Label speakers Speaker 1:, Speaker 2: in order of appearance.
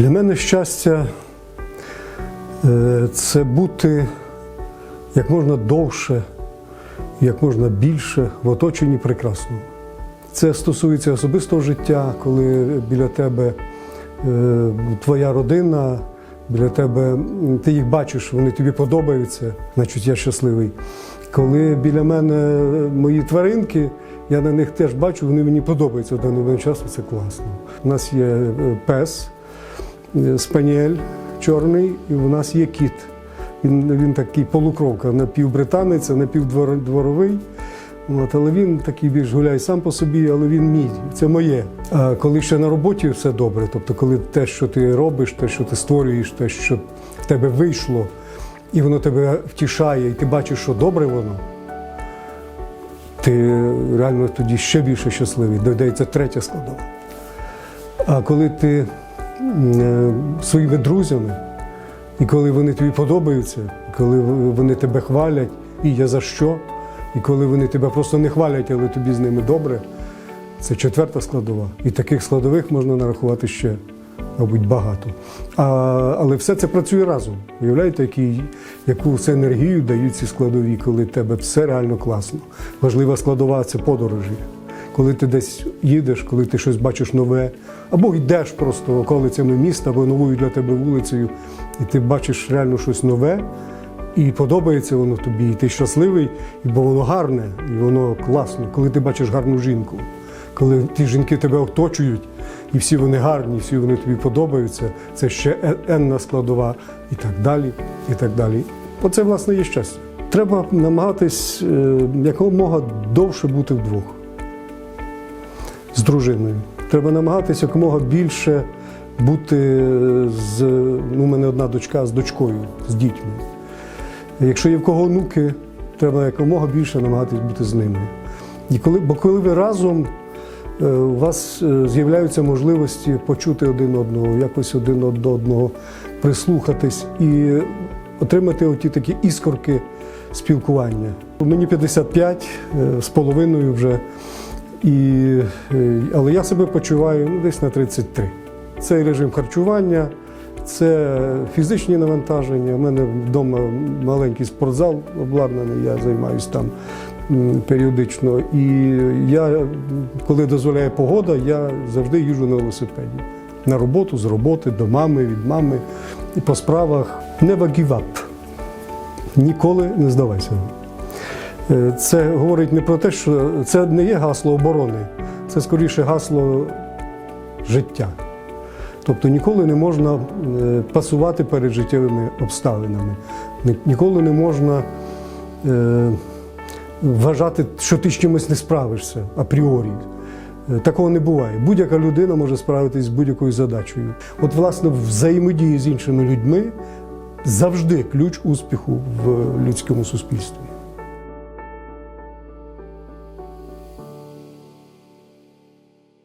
Speaker 1: мене щастя е, це бути як можна довше, як можна більше в оточенні прекрасного. Це стосується особистого життя, коли біля тебе е, твоя родина, біля тебе ти їх бачиш, вони тобі подобаються, значить я щасливий. Коли біля мене мої тваринки, я на них теж бачу, вони мені подобаються в даний часу, це класно. У нас є е, пес, е, спаніель чорний, і у нас є кіт. Він, він такий полукровка, напівбританець, напівдворовий. От, але він такий більш гуляє сам по собі, але він мій, це моє. А коли ще на роботі все добре, тобто коли те, що ти робиш, те, що ти створюєш, те, що в тебе вийшло, і воно тебе втішає, і ти бачиш, що добре воно, ти реально тоді ще більше щасливий. Додається третя складова. А коли ти е, своїми друзями, і коли вони тобі подобаються, і коли вони тебе хвалять, і є за що, і коли вони тебе просто не хвалять, але тобі з ними добре, це четверта складова. І таких складових можна нарахувати ще, мабуть, багато. А, але все це працює разом. Уявляєте, які, яку енергію дають ці складові, коли тебе все реально класно. Важлива складова це подорожі. Коли ти десь їдеш, коли ти щось бачиш нове, або йдеш просто околицями міста, або новою для тебе вулицею, і ти бачиш реально щось нове, і подобається воно тобі, і ти щасливий, бо воно гарне, і воно класно. Коли ти бачиш гарну жінку, коли ті жінки тебе оточують, і всі вони гарні, всі вони тобі подобаються, це ще е- енна складова, і так далі, і так далі. Оце, власне, є щастя. Треба намагатись е, якомога довше бути вдвох з дружиною. Треба намагатися якомога більше бути з. Ну, у мене одна дочка з дочкою, з дітьми. Якщо є в кого онуки, треба якомога більше намагатись бути з ними. І коли, бо коли ви разом, е, у вас е, з'являються можливості почути один одного, якось один до одного прислухатись і отримати оті такі іскорки спілкування. Мені 55 е, з половиною вже. І, е, але я себе почуваю ну, десь на 33. Це режим харчування, це фізичні навантаження. У мене вдома маленький спортзал обладнаний, я займаюся там періодично. І я, коли дозволяє погода, я завжди їжджу на велосипеді. На роботу, з роботи, до мами, від мами і по справах. Give up. Ніколи не здавайся. Це говорить не про те, що це не є гасло оборони, це скоріше гасло життя. Тобто ніколи не можна е, пасувати перед життєвими обставинами, ніколи не можна е, вважати, що ти з чимось не справишся апріорі. Е, Такого не буває. Будь-яка людина може справитись з будь-якою задачею. От, власне, взаємодії з іншими людьми завжди ключ успіху в людському суспільстві.